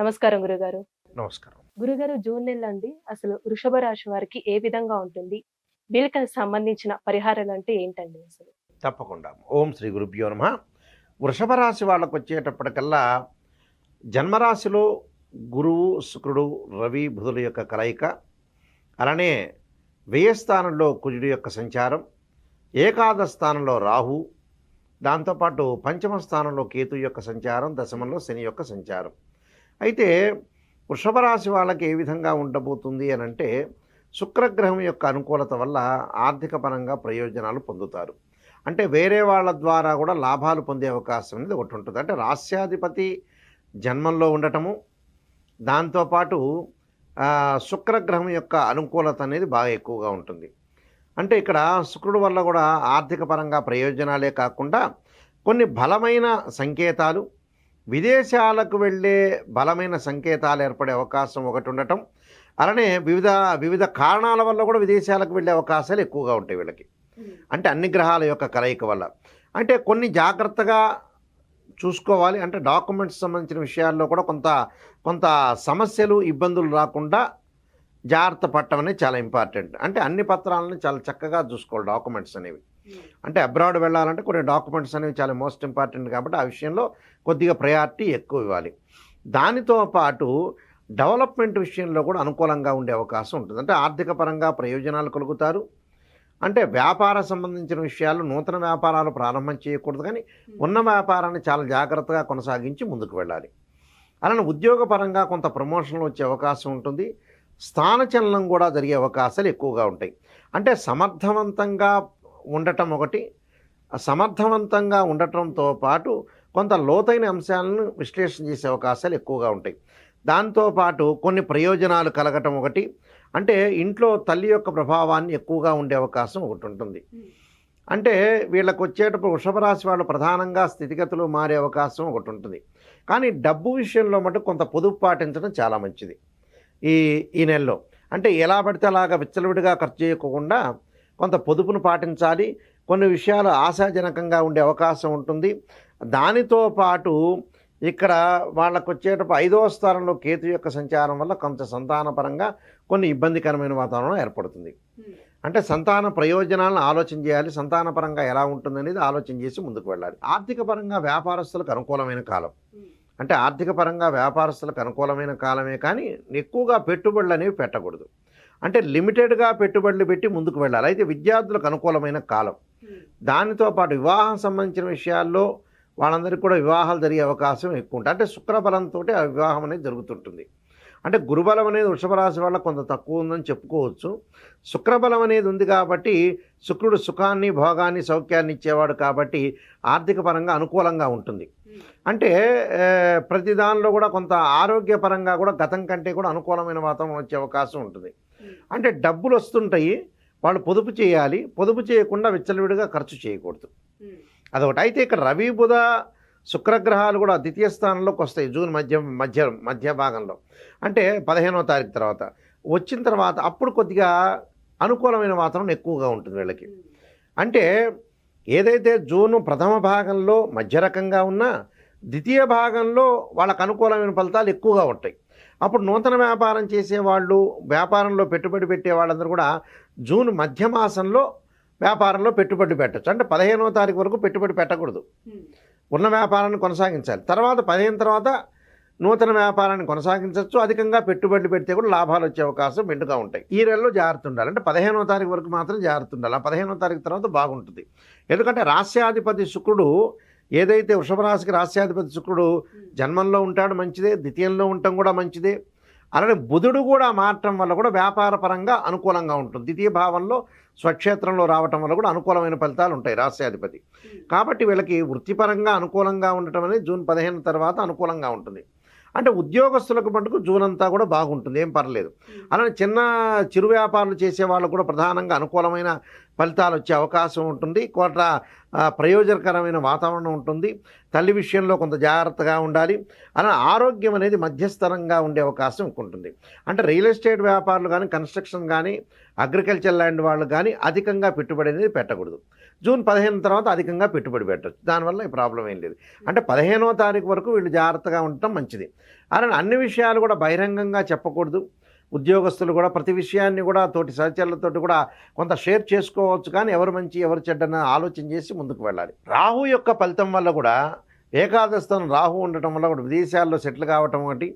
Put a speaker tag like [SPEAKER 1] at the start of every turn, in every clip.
[SPEAKER 1] నమస్కారం గురుగారు.
[SPEAKER 2] నమస్కారం.
[SPEAKER 1] గురుగారు జూన్ నెల అండి అసలు వృషభ రాశి వారికి ఏ విధంగా ఉంటుంది? వీళ్ళకి సంబంధించిన పరిహారాలు అంటే ఏంటండి అసలు?
[SPEAKER 2] తప్పకుండా. ఓం శ్రీ గురుభ్యో నమ. వృషభ రాశి వాళ్ళకు వచ్చేటప్పటికల్లా జన్మరాశిలో గురువు శుక్రుడు రవి బుధుల యొక్క కలయిక అలానే వ్యయస్థానంలో కుజుడి యొక్క సంచారం ఏకాదశ స్థానంలో రాహు దాంతోపాటు పంచమ స్థానంలో కేతు యొక్క సంచారం దశమంలో శని యొక్క సంచారం. అయితే వృషభ రాశి వాళ్ళకి ఏ విధంగా ఉండబోతుంది అని అంటే శుక్రగ్రహం యొక్క అనుకూలత వల్ల ఆర్థిక పరంగా ప్రయోజనాలు పొందుతారు. అంటే వేరే వాళ్ళ ద్వారా కూడా లాభాలు పొందే అవకాశం అనేది ఒకటి ఉంటుంది. అంటే రాస్యాధిపతి జన్మంలో ఉండటము దాంతోపాటు శుక్రగ్రహం యొక్క అనుకూలత అనేది బాగా ఎక్కువగా ఉంటుంది. అంటే ఇక్కడ శుక్రుడు వల్ల కూడా ఆర్థిక పరంగా ప్రయోజనాలే కాకుండా కొన్ని బలమైన సంకేతాలు విదేశాలకు వెళ్ళే బలమైన సంకేతాలు ఏర్పడే అవకాశం ఒకటి ఉండటం అలానే వివిధ వివిధ కారణాల వల్ల కూడా విదేశాలకు వెళ్ళే అవకాశాలు ఎక్కువగా ఉంటాయి వీళ్ళకి. అంటే అన్ని గ్రహాల యొక్క కలయిక వల్ల. అంటే కొన్ని జాగ్రత్తగా చూసుకోవాలి. అంటే డాక్యుమెంట్స్ సంబంధించిన విషయాల్లో కూడా కొంత కొంత సమస్యలు ఇబ్బందులు రాకుండా జాగ్రత్త పట్టడం అనేది చాలా ఇంపార్టెంట్. అంటే అన్ని పత్రాలను చాలా చక్కగా చూసుకోవాలి డాక్యుమెంట్స్ అనేవి. అంటే అబ్రాడ్ వెళ్ళాలంటే కొన్ని డాక్యుమెంట్స్ అనేవి చాలా మోస్ట్ ఇంపార్టెంట్ కాబట్టి ఆ విషయంలో కొద్దిగా ప్రయారిటీ ఎక్కువ ఇవ్వాలి. దానితో పాటు డెవలప్మెంట్ విషయంలో కూడా అనుకూలంగా ఉండే అవకాశం ఉంటుంది. అంటే ఆర్థిక పరంగా ప్రయోజనాలు కలుగుతారు. అంటే వ్యాపార సంబంధించిన విషయాలు నూతన వ్యాపారాలు ప్రారంభం చేయకూడదు కానీ ఉన్న వ్యాపారాన్ని చాలా జాగ్రత్తగా కొనసాగించి ముందుకు వెళ్ళాలి. అలానే ఉద్యోగపరంగా కొంత ప్రమోషన్లు వచ్చే అవకాశం ఉంటుంది. స్థానచలనం కూడా జరిగే అవకాశాలు ఎక్కువగా ఉంటాయి. అంటే సమర్థవంతంగా ఉండటం ఒకటి సమర్థవంతంగా ఉండటంతో పాటు కొంత లోతైన అంశాలను విశ్లేషణ చేసే అవకాశాలు ఎక్కువగా ఉంటాయి. దాంతోపాటు కొన్ని ప్రయోజనాలు కలగటం ఒకటి అంటే ఇంట్లో తల్లి యొక్క ప్రభావాన్ని ఎక్కువగా ఉండే అవకాశం ఒకటి ఉంటుంది. అంటే వీళ్ళకి వచ్చేటప్పుడు వృషభ రాశి వాళ్ళు ప్రధానంగా స్థితిగతులు మారే అవకాశం ఒకటి ఉంటుంది. కానీ డబ్బు విషయంలో మటు కొంత పొదుపు పాటించడం చాలా మంచిది. ఈ ఈ నెలలో. అంటే ఎలా పడితే అలాగా విచ్చలవిడిగా ఖర్చు చేయకుండా కొంత పొదుపును పాటించాలి కొన్ని విషయాలు ఆశాజనకంగా ఉండే అవకాశం ఉంటుంది. దానితో పాటు ఇక్కడ వాళ్ళకు వచ్చేటప్పుడు ఐదవ స్థానంలో కేతు యొక్క సంచారం వల్ల కొంత సంతానపరంగా కొన్ని ఇబ్బందికరమైన వాతావరణం ఏర్పడుతుంది. అంటే సంతాన ప్రయోజనాలను ఆలోచన చేయాలి సంతానపరంగా ఎలా ఉంటుందనేది ఆలోచన చేసి ముందుకు వెళ్ళాలి. ఆర్థిక పరంగా వ్యాపారస్తులకు అనుకూలమైన కాలం. అంటే ఆర్థిక పరంగా వ్యాపారస్తులకు అనుకూలమైన కాలమే కానీ ఎక్కువగా పెట్టుబడులు అనేవి పెట్టకూడదు. అంటే లిమిటెడ్గా పెట్టుబడులు పెట్టి ముందుకు వెళ్ళాలి. అయితే విద్యార్థులకు అనుకూలమైన కాలం. దానితో పాటు వివాహం సంబంధించిన విషయాల్లో వాళ్ళందరికీ కూడా వివాహాలు జరిగే అవకాశం ఎక్కువ ఉంటుంది అంటే శుక్రబలంతో ఆ వివాహం అనేది జరుగుతుంటుంది. అంటే గురుబలం అనేది వృషభ రాశి వల్ల కొంత తక్కువ ఉందని చెప్పుకోవచ్చు. శుక్రబలం అనేది ఉంది కాబట్టి శుక్రుడు సుఖాన్ని భోగాన్ని సౌఖ్యాన్ని ఇచ్చేవాడు కాబట్టి ఆర్థిక పరంగా అనుకూలంగా ఉంటుంది. అంటే ప్రతి దానిలో కూడా కొంత ఆరోగ్యపరంగా కూడా గతం కంటే కూడా అనుకూలమైన వాతావరణం వచ్చే అవకాశం ఉంటుంది. అంటే డబ్బులు వస్తుంటాయి వాళ్ళు పొదుపు చేయాలి. పొదుపు చేయకుండా విచ్చలవిడిగా ఖర్చు చేయకూడదు. అదొకటి. అయితే ఇక్కడ రవి బుధ శుక్రగ్రహాలు కూడా ద్వితీయ స్థానంలోకి వస్తాయి జూన్ మధ్య మధ్య మధ్య భాగంలో. అంటే పదిహేనవ తారీఖు తర్వాత. వచ్చిన తర్వాత అప్పుడు కొద్దిగా అనుకూలమైన వాతావరణం ఎక్కువగా ఉంటుంది వీళ్ళకి. అంటే ఏదైతే జూన్ ప్రథమ భాగంలో మధ్య రకంగా ఉన్నా ద్వితీయ భాగంలో వాళ్ళకు అనుకూలమైన ఫలితాలు ఎక్కువగా ఉంటాయి. అప్పుడు నూతన వ్యాపారం చేసేవాళ్ళు వ్యాపారంలో పెట్టుబడి పెట్టే వాళ్ళందరూ కూడా జూన్ మధ్య మాసంలో వ్యాపారంలో పెట్టుబడి పెట్టచ్చు. అంటే పదిహేనవ తారీఖు వరకు పెట్టుబడి పెట్టకూడదు. ఉన్న వ్యాపారాన్ని కొనసాగించాలి. తర్వాత పదిహేను తర్వాత నూతన వ్యాపారాన్ని కొనసాగించవచ్చు అధికంగా పెట్టుబడులు పెడితే కూడా లాభాలు వచ్చే అవకాశం మెండుగా ఉంటాయి. ఈ నెలలో జాగ్రత్త ఉండాలి. అంటే పదిహేనవ తారీఖు వరకు మాత్రం జాగ్రత్త ఉండాలి. ఆ పదిహేనవ తారీఖు తర్వాత బాగుంటుంది. ఎందుకంటే రాస్యాధిపతి శుక్రుడు ఏదైతే వృషభ రాశికి రాస్యాధిపతి శుక్రుడు జన్మంలో ఉంటాడు మంచిదే. ద్వితీయంలో ఉండటం కూడా మంచిదే. అలానే బుధుడు కూడా మారటం వల్ల కూడా వ్యాపార పరంగా అనుకూలంగా ఉంటుంది. ద్వితీయ భావంలో స్వక్షేత్రంలో రావటం వల్ల కూడా అనుకూలమైన ఫలితాలు ఉంటాయి రాస్యాధిపతి కాబట్టి వీళ్ళకి వృత్తిపరంగా అనుకూలంగా ఉండటం అనేది జూన్ పదిహేను తర్వాత అనుకూలంగా ఉంటుంది. అంటే ఉద్యోగస్తులకు మటుకు జూన్ అంతా కూడా బాగుంటుంది ఏం పర్లేదు. అలానే చిన్న చిరు వ్యాపారాలు చేసే వాళ్ళకు కూడా ప్రధానంగా అనుకూలమైన ఫలితాలు వచ్చే అవకాశం ఉంటుంది. కొంత ఆ, ప్రయోజనకరమైన వాతావరణం ఉంటుంది. తల్లి విషయంలో కొంత జాగ్రత్తగా ఉండాలి. అలా ఆరోగ్యం అనేది మధ్యస్థరంగా ఉండే అవకాశం ఉంటుంది. అంటే రియల్ ఎస్టేట్ వ్యాపారులు కానీ కన్స్ట్రక్షన్ కానీ అగ్రికల్చర్ ల్యాండ్ వాళ్ళు కానీ అధికంగా పెట్టుబడి అనేది పెట్టకూడదు. జూన్ పదిహేను తర్వాత అధికంగా పెట్టుబడి పెట్టచ్చు. దానివల్ల ఈ ప్రాబ్లం ఏం లేదు. అంటే పదిహేనో తారీఖు వరకు వీళ్ళు జాగ్రత్తగా ఉండటం మంచిది. అలానే అన్ని విషయాలు కూడా బహిరంగంగా చెప్పకూడదు. ఉద్యోగస్తులు కూడా ప్రతి విషయాన్ని కూడా తోటి సహచరులతోటి కూడా కొంత షేర్ చేసుకోవచ్చు. కానీ ఎవరు మంచి ఎవరు చెడ్డన ఆలోచన చేసి ముందుకు వెళ్ళాలి. రాహు యొక్క ఫలితం వల్ల కూడా ఏకాదశం రాహు ఉండటం వల్ల కూడా విదేశాల్లో సెటిల్ కావటం ఒకటి.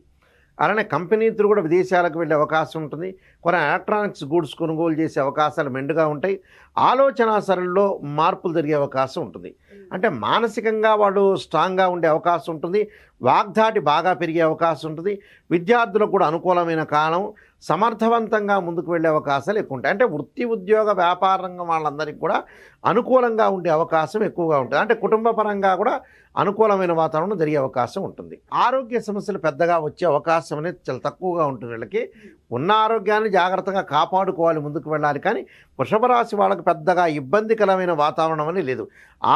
[SPEAKER 2] అలానే కంపెనీతో కూడా విదేశాలకు వెళ్ళే అవకాశం ఉంటుంది. కొన్ని ఎలక్ట్రానిక్స్ గూడ్స్ కొనుగోలు చేసే అవకాశాలు మెండుగా ఉంటాయి. ఆలోచన సరళిలో మార్పులు జరిగే అవకాశం ఉంటుంది. అంటే మానసికంగా వాడు స్ట్రాంగ్గా ఉండే అవకాశం ఉంటుంది. వాగ్దాటి బాగా పెరిగే అవకాశం ఉంటుంది. విద్యార్థులకు కూడా అనుకూలమైన కాలం సమర్థవంతంగా ముందుకు వెళ్ళే అవకాశాలు ఎక్కువ ఉంటాయి. అంటే వృత్తి ఉద్యోగ వ్యాపార రంగం వాళ్ళందరికీ కూడా అనుకూలంగా ఉండే అవకాశం ఎక్కువగా ఉంటుంది. అంటే కుటుంబ పరంగా కూడా అనుకూలమైన వాతావరణం జరిగే అవకాశం ఉంటుంది. ఆరోగ్య సమస్యలు పెద్దగా వచ్చే అవకాశం అనేది చాలా తక్కువగా ఉంటుంది వీళ్ళకి. ఉన్న ఆరోగ్యాన్ని జాగ్రత్తగా కాపాడుకోవాలి ముందుకు వెళ్ళాలి. కానీ వృషభ రాశి పెద్దగా ఇబ్బందికరమైన వాతావరణం అని లేదు.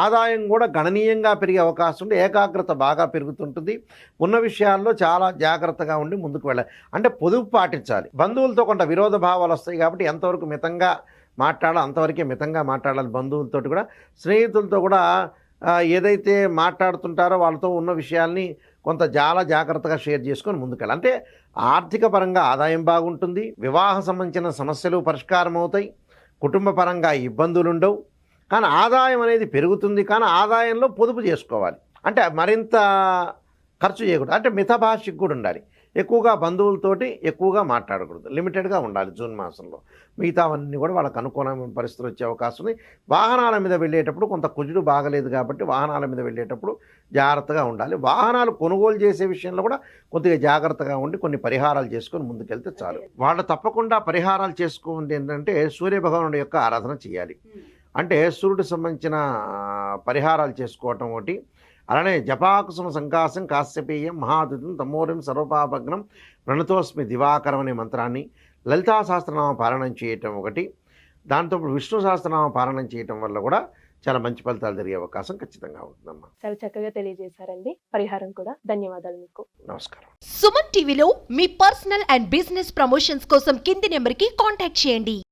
[SPEAKER 2] ఆదాయం కూడా గణనీయంగా పెరిగే అవకాశం ఉంది ఏకాగ్రత బాగా పెరుగుతుంటుంది. ఉన్న విషయాల్లో చాలా జాగ్రత్తగా ఉండి ముందుకు వెళ్ళాలి. అంటే పొదుపు పాటించాలి. బంధువులతో కొంత విరోధ భావాలు వస్తాయి కాబట్టి ఎంతవరకు మితంగా మాట్లాడాలి అంతవరకే మితంగా మాట్లాడాలి బంధువులతో కూడా. స్నేహితులతో కూడా ఏదైతే మాట్లాడుతుంటారో వాళ్ళతో ఉన్న విషయాల్ని కొంత చాలా జాగ్రత్తగా షేర్ చేసుకొని ముందుకెళ్ళాలి. అంటే ఆర్థిక పరంగా ఆదాయం బాగుంటుంది. వివాహ సంబంధించిన సమస్యలు పరిష్కారం అవుతాయి కుటుంబపరంగా ఇబ్బందులు ఉండవు కానీ ఆదాయం అనేది పెరుగుతుంది. కానీ ఆదాయంలో పొదుపు చేసుకోవాలి. అంటే మరింత ఖర్చు చేయకూడదు. అంటే మితభాషకు కూడా ఉండాలి. ఎక్కువగా బంధువులతోటి ఎక్కువగా మాట్లాడకూడదు. లిమిటెడ్గా ఉండాలి జూన్ మాసంలో. మిగతావన్నీ కూడా వాళ్ళకు అనుకూలమైన పరిస్థితులు వచ్చే అవకాశం ఉంది. వాహనాల మీద వెళ్ళేటప్పుడు కొంత కుజుడు బాగలేదు కాబట్టి వాహనాల మీద వెళ్ళేటప్పుడు జాగ్రత్తగా ఉండాలి. వాహనాలు కొనుగోలు చేసే విషయంలో కూడా కొద్దిగా జాగ్రత్తగా ఉండి కొన్ని పరిహారాలు చేసుకొని ముందుకెళ్తే చాలు. వాళ్ళు తప్పకుండా పరిహారాలు చేసుకోండి ఏంటంటే సూర్యభగవానుడి యొక్క ఆరాధన చేయాలి. అంటే సూర్యుడికి సంబంధించిన పరిహారాలు చేసుకోవటం ఒకటి అలానే జపాకుసుమ సంకాసం కాశ్యపేయం మహాదుతం తమోరం సర్వపాపగ్నం ప్రణతోస్మి దివాకరం అనే మంత్రాన్ని లలితా సహస్రనామ పారాయణం చేయటం ఒకటి. దాంతో విష్ణు సహస్రనామ పారాయణం చేయటం వల్ల కూడా చాలా మంచి ఫలితాలు జరిగే అవకాశం ఖచ్చితంగా ఉంటుందమ్మా.
[SPEAKER 1] చాలా చక్కగా తెలియజేశారండి. పరిహారం కూడా. ధన్యవాదాలు మీకు.
[SPEAKER 2] నమస్కారం.
[SPEAKER 3] సుమన్ టీవీలో మీ పర్సనల్ అండ్ బిజినెస్ ప్రమోషన్స్ కోసం కింది నెంబర్కి కాంటాక్ట్ చేయండి.